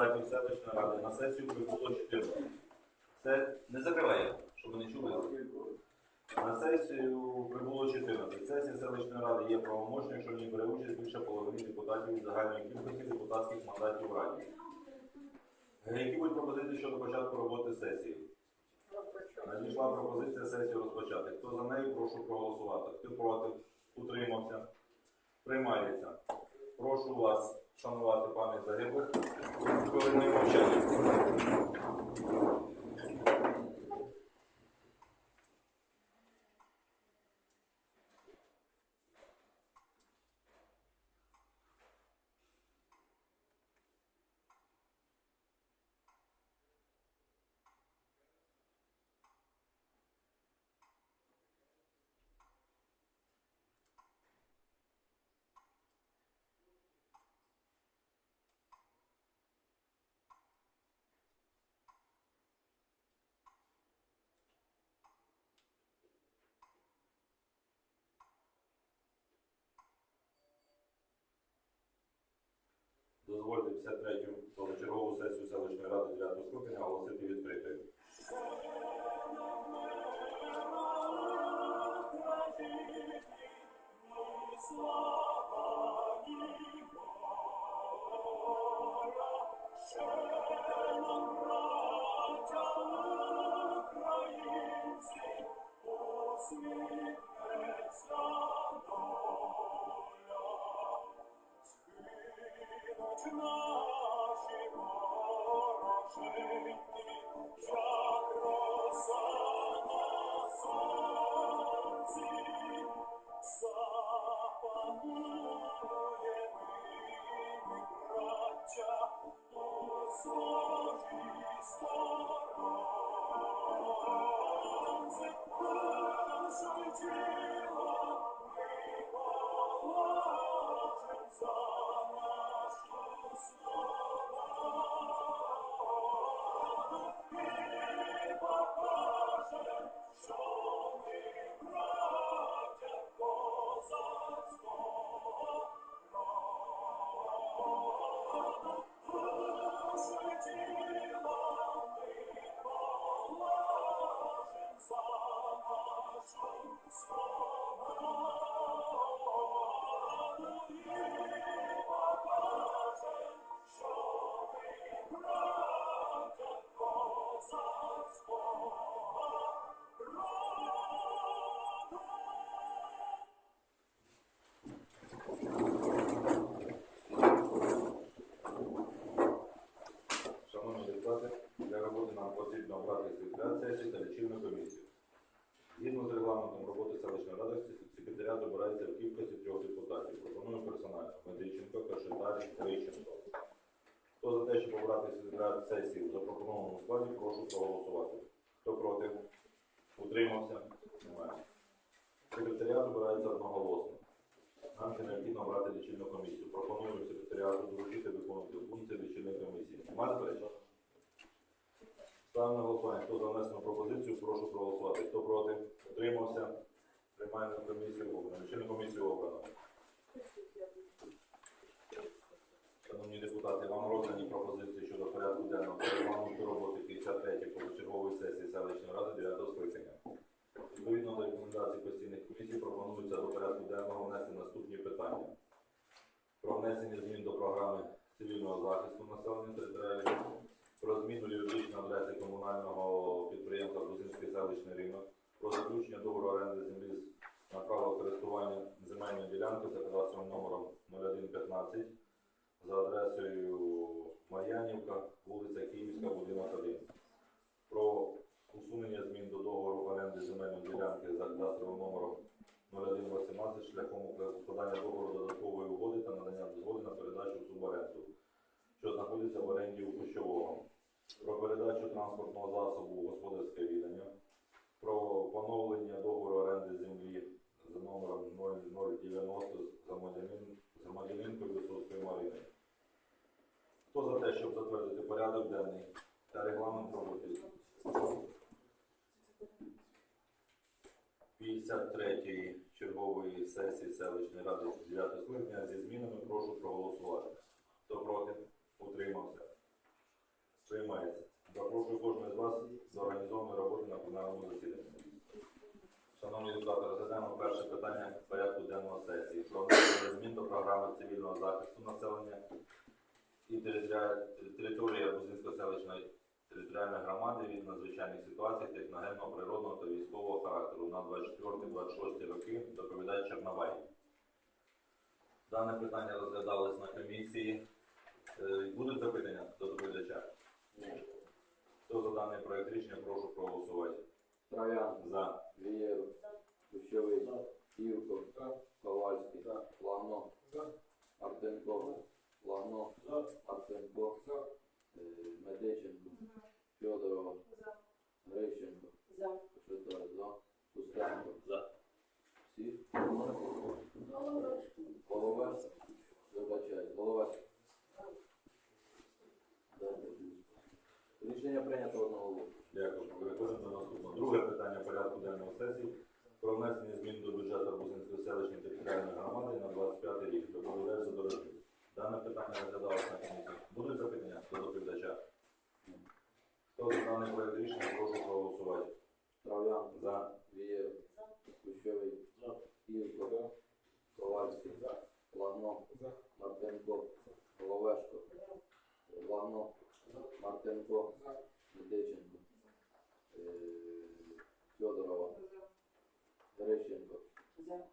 депутатів селищної ради на сесію прибуло 14. Це не закриває, щоб не чули. На сесію прибуло 14. Сесія селищної ради є правомочною, якщо в ній бере участь більше половини депутатів від загальної кількості депутатських мандатів в раді. Які будуть пропозиції щодо початку роботи сесії? Надійшла пропозиція сесію розпочати. Хто за нею, прошу проголосувати. Хто проти, утримався. Приймається. Прошу вас шанувати пам'ять загиблих. Хвилиною мовчання. 53-ю позачергову сесію селищної ради 9 скликання оголосити відкритою. Шановні сесії та лічильну комісію. Згідно з регламентом роботи селищної ради, секретаріат обирається в кількості трьох депутатів. Пропоную персонально. Медиченко, Кашетар, Криченко. Хто за те, щоб обрати секретаря сесії в запропонованому складі, прошу проголосувати. Хто проти? Утримався? Немає. Секретаріат обирається одноголосно. Нам ще необхідно обрати лічильну комісію. Пропоную секретаріату доручити виконувати функції лічильної комісії. Немає заперечень? Ставимо на голосування. Хто за внесену пропозицію, прошу проголосувати. Хто проти? Утримався? Приймаємо комісію обрано. Лічильну комісію обрано. Шановні депутати, вам роздані пропозиції щодо порядку денного регламенту роботи 53 позачергової сесії селищної ради 9 скликання. Відповідно до рекомендацій постійних комісій пропонується до порядку денного внести наступні питання. Про внесення змін до програми цивільного захисту населення територіальних, про зміну юридичної адреси комунального підприємства Грузинський селищний ринок, про заключення договору оренди землі з- на право користування земельної ділянки за кадастровим номером 0115 за адресою Мар'янівка, вулиця Київська, будинок 1. Про усунення змін до договору оренди земельної ділянки за кадастровим номером 0118 шляхом укладання договору додаткової угоди та надання дозволу на передачу в суборенду, що знаходиться в оренді у Кущового. Про передачу транспортного засобу у господарське відання, про поновлення договору оренди землі за номером 0090 з громадянинкою Висоцькою Мариною. Хто за те, щоб затвердити порядок денний та регламент роботи 53-ї чергової сесії селищної ради 9 скликання зі змінами прошу проголосувати. Хто проти? Утримався. кожного з вас за організованою роботи на пленарному засіданні. Шановні депутати, розглядаємо перше питання порядку денного сесії про внесення змін до програми цивільного захисту населення і території Арбузинської селищної територіальної громади від надзвичайних ситуацій техногенного, природного та військового характеру на 24-26 роки доповідає Чорнобай. Дане питання розглядалось на комісії. Е, Будуть запитання до доповідача? Хто за даний проект рішення, прошу проголосувати. Троян, За. Вієру, Кущовий, Івко, Ковальський, Лагно, Артенко, Лагно, Артенко, е, Медиченко, Федорова, Грищенко, Шитар, за, Пустенко, всі, Голова, вибачай, голова. Дайте плюс. Рішення прийнято одного голосу. Дякую. Переходимо до наступного. Друге питання порядку денного сесії про внесення змін до бюджету Арбузинської селищної територіальної громади на 25 рік. Доповідач за дорожню. Дане питання розглядалося на комісії. Будуть запитання до доповідача? Хто за даний проект рішення, прошу проголосувати. Троян, За. Вієр, Кущовий, Івко, Ковальський, Лагно, Мартенко, Головешко, Лагно, Мартенко, Медиченко, е, Федорова, Грищенко,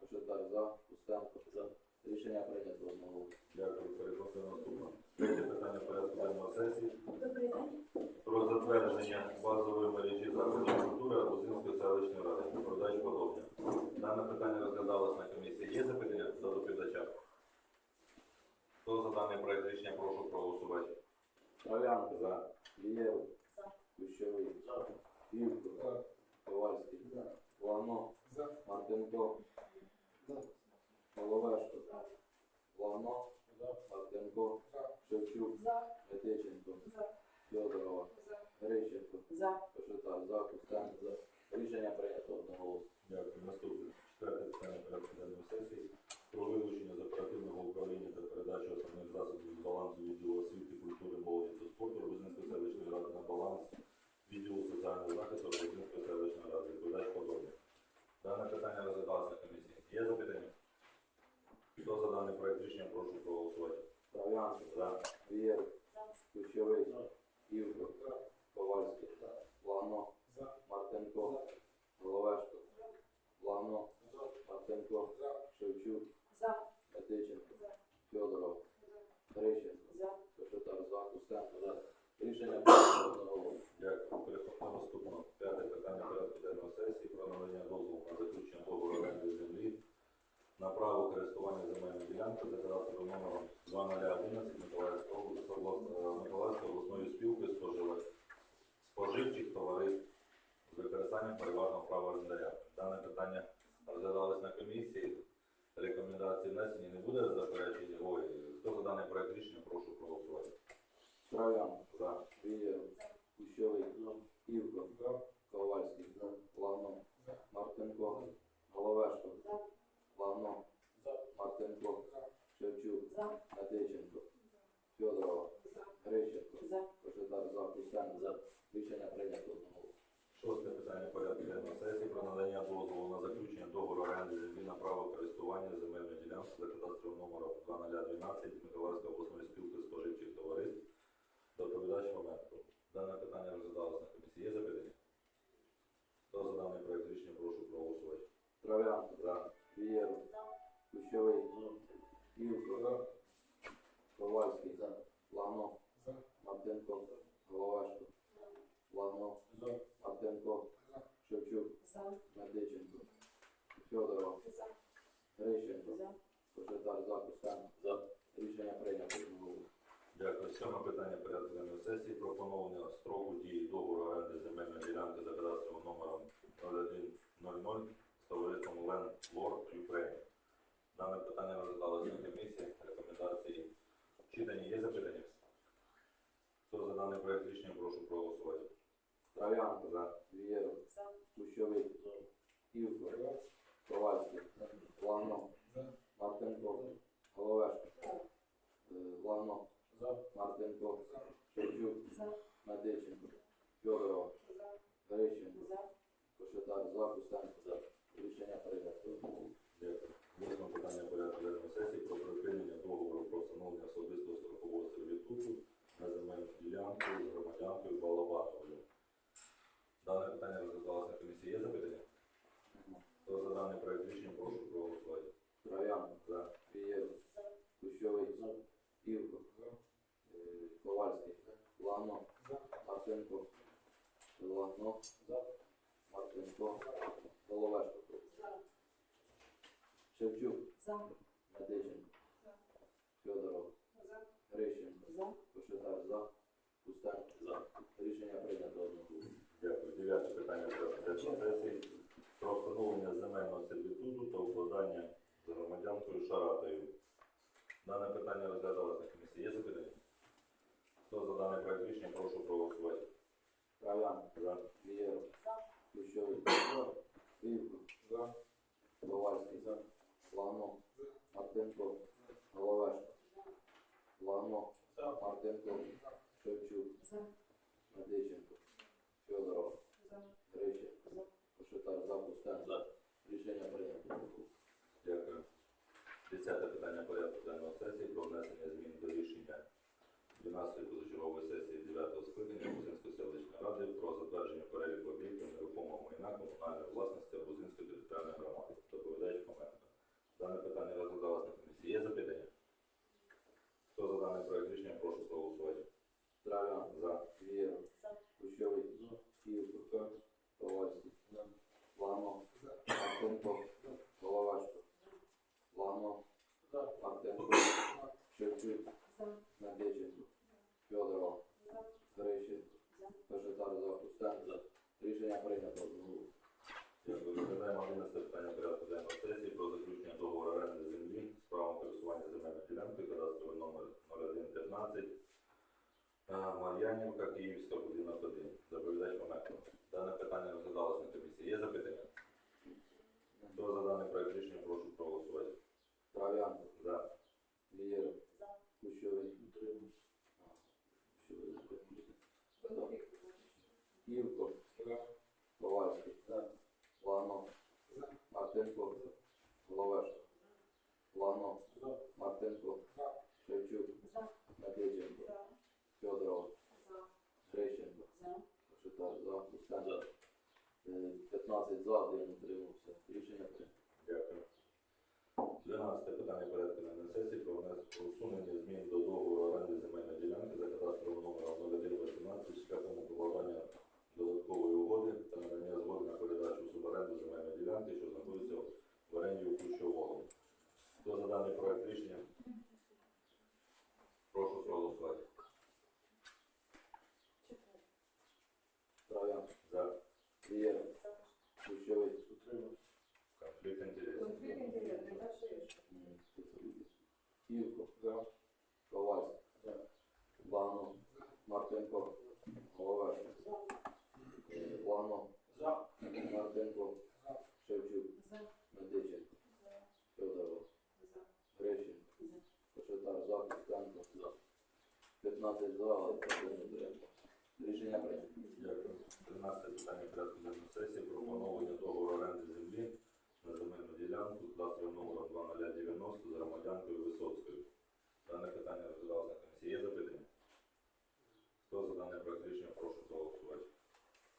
Кошетар за, Устенко за. Рішення прийнято одного. Дякую. Переходимо до наступного. Третє питання порядку денного сесії. Добрий день. про затвердження базової мережі закладів культури Арбузинської селищної ради. Продач подобне. Дане питання розглядалось на комісії. Є запитання до доповідача? Хто за даний проект рішення прошу проголосувати? Троян, За. Вієр, Кущовий, Івко, Ковальський, Лагно, Мартенко, Головешко, Лагно, Мартенко, Шевчук, За. Федорова, Грищенко, За. Кошетар, за, Кустенко, за. Рішення прийнято одного. Дякую. Наступне. Четверте питання порядку денної сесії. Про вилучення з оперативного управління та передачу основних засобів з балансу відділу освіти, культури, молоді та спорту Арбузинської селищної ради на баланс відділу соціального захисту Арбузинської селищної ради. Відповідач подобне. Дане питання розглядалося на комісії. Є запитання? Хто за даний проект рішення, прошу проголосувати. Троян, За. Вієр, Кущовий, Івко, Ковальський, Лагно, Мартенко, Головешко, Лагно, Мартенко, Шевчук, За. Медиченко, Федоров, Грищенко, За. Кошетар, за, Кустенко, за. Рішення прийнято одного. Дякую. Переходимо до наступного. П'яте питання порядку денної сесії про надання дозволу на заключення договору оренди землі на право користування земельною ділянкою за кадастровим номером 2011 Миколаївської області облас- е, Миколаївської обласної спілки споживачів споживчих товариств з використанням переважного права орендаря. Дане питання розглядалось на комісії. Рекомендації внесені не буде заперечень. Ой, хто за даний проект рішення, прошу проголосувати. Троян, За. Вієр, Кущовий, Івко, Ковальський, Лагно, Мартенко, Головешко, Лагно, Мартенко, Шевчук, За. Медиченко, Федорова, Грищенко, За. Кошетар, за, Кустенко, за. Рішення прийнято одного. Шосте питання порядку денного сесії про надання дозволу на заключення договору оренди землі на право користування земельною ділянкою за кадастровим номером 2012 Миколаївської обласної спілки споживчих товариств. Доповідач Моменко. Дане питання розглядалося на комісії. Є запитання? Хто за даний проект рішення, прошу проголосувати. Троян, За. Вієр, Кущовий, Івко, Ковальський, Лагно, Мартенко, Головешко, Лагно, Мартенко, Шевчук, За. Медиченко, Федорова, За. Грищенко, За. Кошетар, за, за. Рішення прийнято. Дякую. Сьоме питання порядку денної сесії про поновлення строку дії договору оренди земельної ділянки за кадастровим номером 0100 з товариством Лен Лор Юкрейн. Дане питання розглядалося на комісії. Рекомендації читані. Є запитання? Хто за даний проект рішення, прошу проголосувати. Троян, За. Вієр, За. Кущовий, Івко, Ковальський, Лагно, Мартенко, Головешко, Лагно, Мартенко, Шевчук. Медиченко, Федорова, Грищенко, Кошетар за, Костенко за. Рішення прийнято. Восьме питання порядку денного сесії про припинення договору про встановлення особистого страхового сервітуту на земельну ділянку з громадянкою Балабатовою. Дане питання розглядалося на комісії. Є запитання? Хто за даний проект рішення, прошу проголосувати. Троян, За. Пієро, Кущовий, Івко, е, Ковальський, Лано, Мартинко, Лано, Мартинко, Головешко, Шевчук, Медиченко, Федоров, Грищенко, Кошетар за, за. Рішення прийнято одноголосно. Дякую. Дев'яте питання денного сесії про встановлення земельного сервітуту та укладання з громадянкою Шаратою. Дане питання розглядалося на комісії. Є запитання? Хто за даний проект рішення, прошу проголосувати. Троян, За. Пієро, Кущовий, Івко, Ковальський, Лано, Мартинко, Головешко, Лано, Мартинко, Шевчук, Медиченко, Федоров, Грищенко, Кошетар за, Кустенко. Рішення прийнято. Дякую. Десяте питання порядку денного сесії про внесення змін до рішення 12-ї позачергової сесії 9-го скликання Бузинської селищної ради про затвердження переліку об'єктів нерухомого майна комунальної власності Бузинської територіальної громади. Доповідач Хоменко. Дане питання розглядалося на комісії. Є запитання? Хто за даний проект рішення, прошу проголосувати. Травян, За. Вієро,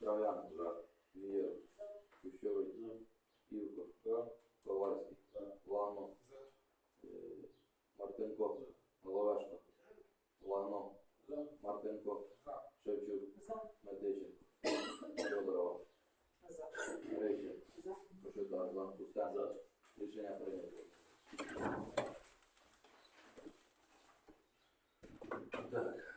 Трав'ян, За. Вієро, Кущовий, Івко, Ковальський, Лано, е, Мартинко, Головешко, Лано, Мартинко, Шевчук, Медиченко, Федорова, Грищенко, Кошетар, за, Кустенко. Рішення прийнято. Так.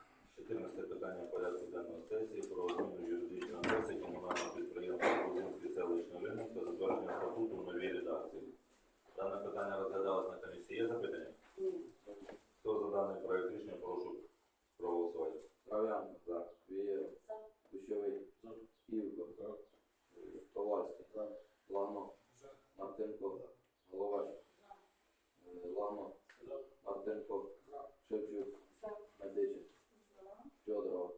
14 питання порядку денної сесії про зміну юридичної адреси комунального підприємства Грузинський селищний ринок та затвердження статуту в новій редакції. Дане питання розглядалось на комісії. Є запитання? Хто за даний проект рішення, прошу проголосувати. Трав'ян, За. Вієро, Кущовий, Івко, е, Ковальський, Лано, Мартинко, Головешко, е, Лано, Мартинко, Шевчук, Медиченко, Федорова,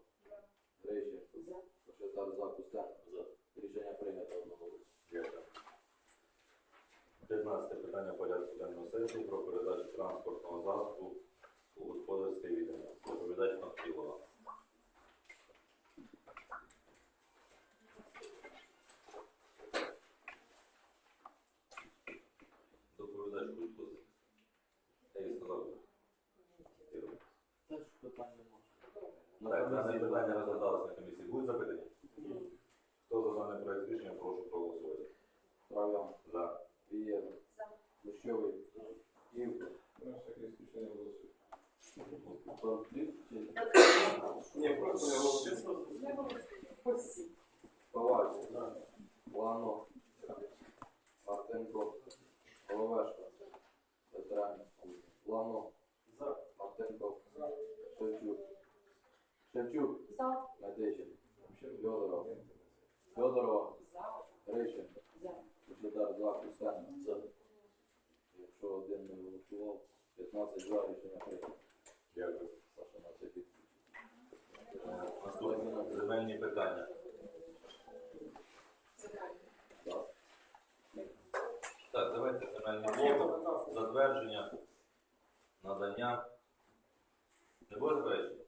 Грищенко, На Так, дане питання розглядалось на комісії. Будуть запитання? Хто за даний проект рішення, прошу проголосувати. Трав'ян, За. Вієра, За. Кущовий, Івко. Конфлікт чи Ні, просто не. Не голосуємо. Ковальський, Лано, Мартинко, Головешко, Петренко, Лано, Мартинко, Шевчук, Шевчук, За. Медичин, Федоров, Федорова, За. Рищенко, За. Кучедар, за, Якщо один не голосував, 15 за, рішення прийнято. Дякую. Саша, на це підпис. Е, Наступне земельні питання. Так. Так, давайте земельний блок. Затвердження, надання. Не буде заперечень?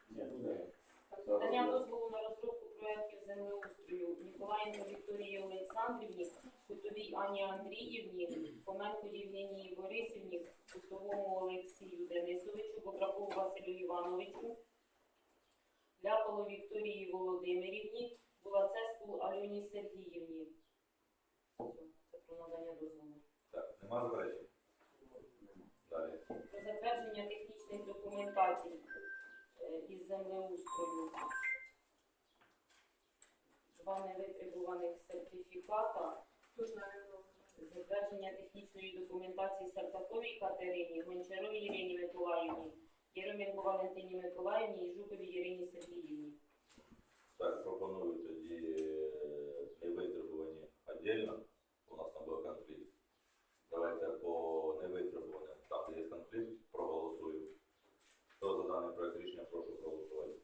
Надання дозволу на розробку проєктів землеустрою Ніколаєнко Вікторії Олександрівні, Кутовій Ані Андріївні, Коменко Євгенії Борисівні, Кутовому Олексію Денисовичу, Василю Івановичу, Ляполу Вікторії Володимирівні, Булацеску Альоні Сергіївні. Це про надання дозволу. Так, нема заперечень? Далі. про затвердження технічних документацій е, із землеустрою. Два невитребуваних сертифіката, затвердження технічної документації Сартаковій Катерині, Гончаровій Ірині Миколаївні, Єроменко Валентині Миколаївні і Жуковій Ірині Сергіївні. Так, пропоную тоді невитребувані віддільно. У нас там був конфлікт. Давайте по невитребуваним, там де є конфлікт, проголосуємо. Хто за даний проект рішення, прошу проголосувати.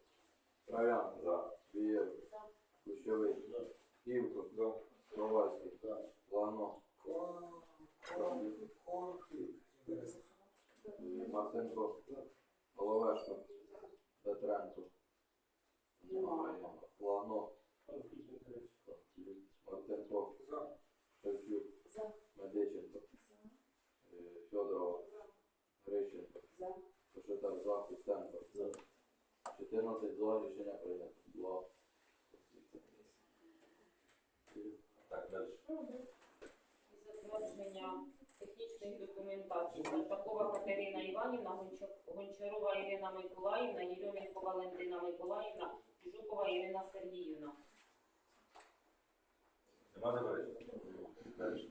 Трав'ян, За. Вієр, Кущовий, Івко, Ковальський, Лано, Мартинко, Головешко, Петренко, Немає. Лано, Мартинко, Шевчук. Медиченко, е, Федорова, Грищенко, За. Кошетар, За, Кустенко. 14 за, рішення прийнято. Два. Так, далі. Затвердження технічних документацій. Сартакова Катерина Іванівна, Гончарова Ірина Миколаївна, Єрьоменко Валентина Миколаївна Жукова Ірина Сергіївна. Нема заперечень?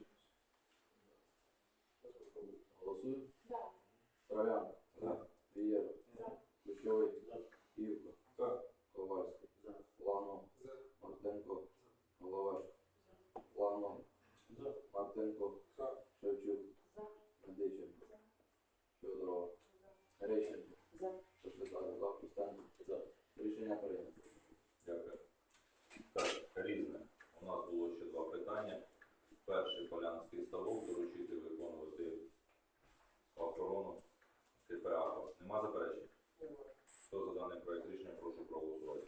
Голосуємо. За. Трав'ян, За. Вієр, За. Ключовий, Івко, Ковальський, Лано, Мартинко, Головешко, Лано, Мартинко, Шевчук, За. Медиченко, Федорова, Грищенко, За. Кошетар, За, Кустенко. Рішення прийнято. Дякую. Так, різне. У нас було ще два питання. Перший полянський ставок доручити виконувати охорону КПА. Нема заперечень? Хто за даний проект рішення, прошу проголосувати.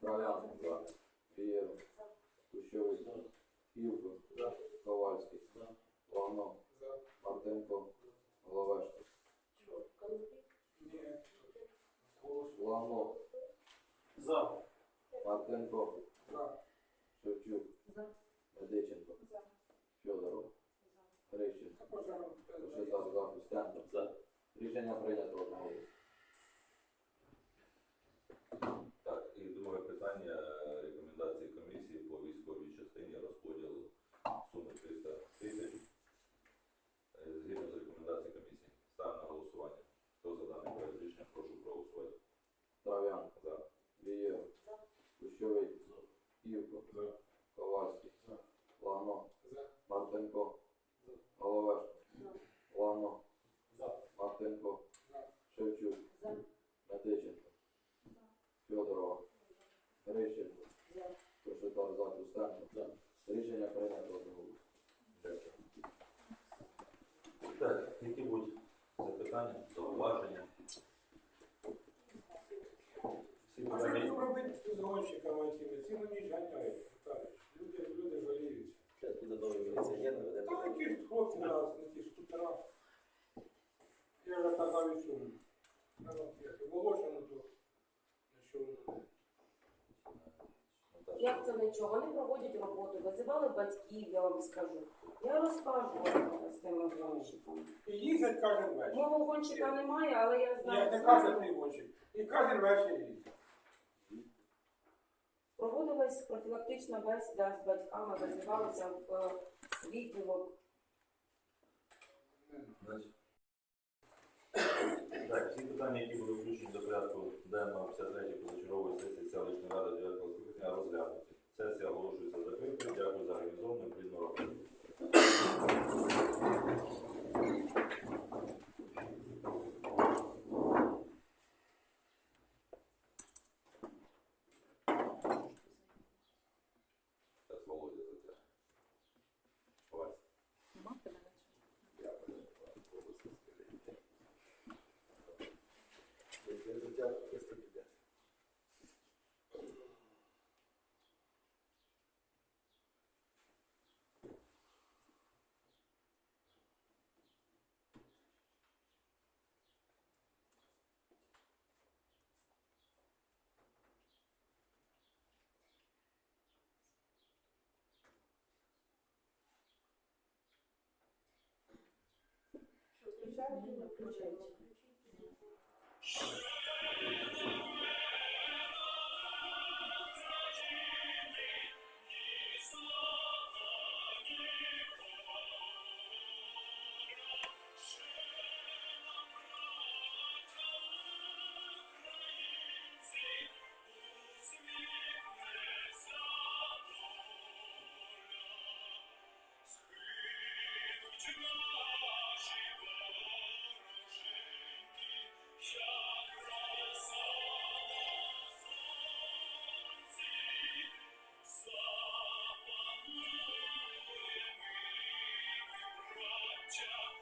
Трав'ян, За, Вієр, Кущовий, Івко, Ковальський, Лано, Мартинко, Головешко, Лано, За. Мартинко, Шевчук, За. Медиченко, За. Федоров, За. Кошетар, За, Кустенко. За. Рішення прийнято одноголосно. Так, і друге питання е, рекомендації комісії по військовій частині розподілу суми 300 тисяч. Е, Згідно з рекомендацією комісії. Ставимо на голосування. Хто за даний проект рішення, прошу проголосувати. Трав'ян, За. Вієр, Кущовий, Івко, Ковальський, Лано, Мартинко, Головешко, Лано, Мартинко, Шевчук, За. Медиченко, Федорова, Грищенко, За. Кошетар, За, Кустенко. Рішення прийнято одноголосно. Дякую. Так, які будуть запитання, зауваження? Всі А що питання їм робити з гонщиками цими? Ці мені ганяють. Віталій. Люди, люди жаліються. Зараз буде новий міліціонер, Та якісь хлопці на на ті скутера. Я вже казав і цьому. Ну, як і Волошину, то що це нічого. Вони проводять роботу, визивали батьків, я вам скажу. Я розкажу з тими гонщиками. І їздять кожен вечір. Мого гонщика немає, але я знаю. не знаю. кожен твій гонщик. І кожен вечір їздять. Проводилась профілактична бесіда з батьками, визивалися в е, відділок. Так, всі питання, які були включені до порядку денного 53 позачергової сесії селищної ради 9 скликання розглянуті. Сесія оголошується закритою. Дякую за організовану плідну роботу. включаю или включайте. Thank you. future.